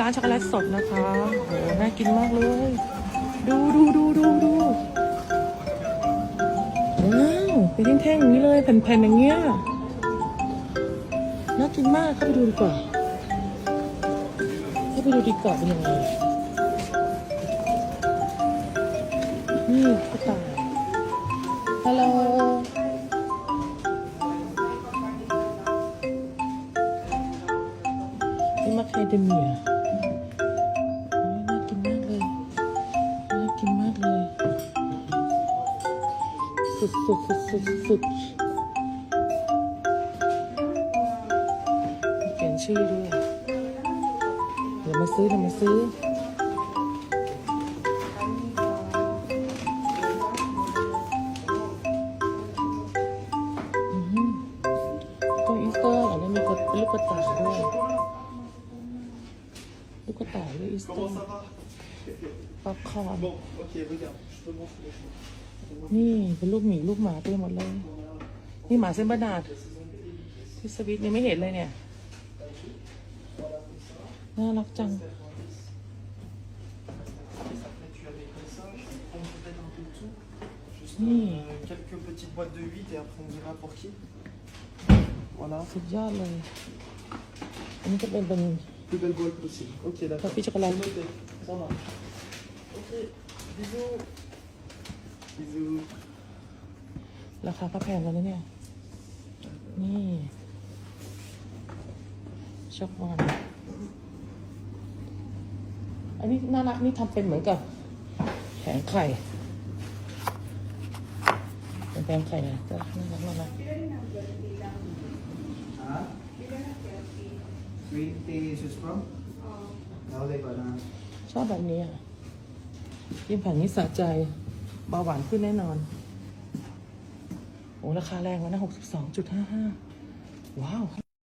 ร้านช็อกโกแลตสดนะคะโหน่ากินมากเลย ดูดูดูดูดูว้าวเป็นแท่งๆอย่างนี้เลยแผ่นๆอย่างเงี้ย น่ากินมากเข้าไปดูดีกว่า เข้าไปดูดีกว่าเป็นยังไง นี่กระต่ายฮัลโหลนี่มาคาเดเมีย สุดสุดสุดสุดสุดมีเขียนชื่อด้วยเดี๋ยวมาซื้อเดี๋ยวมาซื้ออืมตัวอีสเตอร์เหรอเนี่ยมีกระเป็นลูกกระต่ายด้วยลูกกระต่ายด้วยอีสเตอร์ป๊อปคอร์น Bon, ok, regarde, je te montre les choses. นี่เป็นลูกหมีลูกหมาเต็มหมดเลย นี่หมาเซนบานาดที่สวิตยังไม่เห็นเลยเนี่ย น่ารักจัง Après, tu avais comme ça, je vais prendre peut-être un peu de tout. Juste Hmm. euh, quelques petites boîtes de 8 et après on dira pour qui. Voilà, สุดยอดเลย อันนี้จะเป็นเป็น plus belle boîte possible. Ok, กา d'accord. แฟช็อกโกแลต C'est noté, ça marche. Ok, bisous. Bisous. ราคาก็แพงแล้วนะเนี่ย นี่ช็อกบอลอันนี้น่ารักนี่ทำเป็นเหมือนกับแผงไข่เป็นแผงไข่นะน่ารักน่ารักน่ารัก Ah? Sweet tea is from? No, they got none. ชอบแบบนี้อะกินแผ่นนี้สะใจ เบาหวานขึ้นแน่นอน โอ้ราคาแรงแล้วนะหกสิบสองจุดห้าห้าว้าว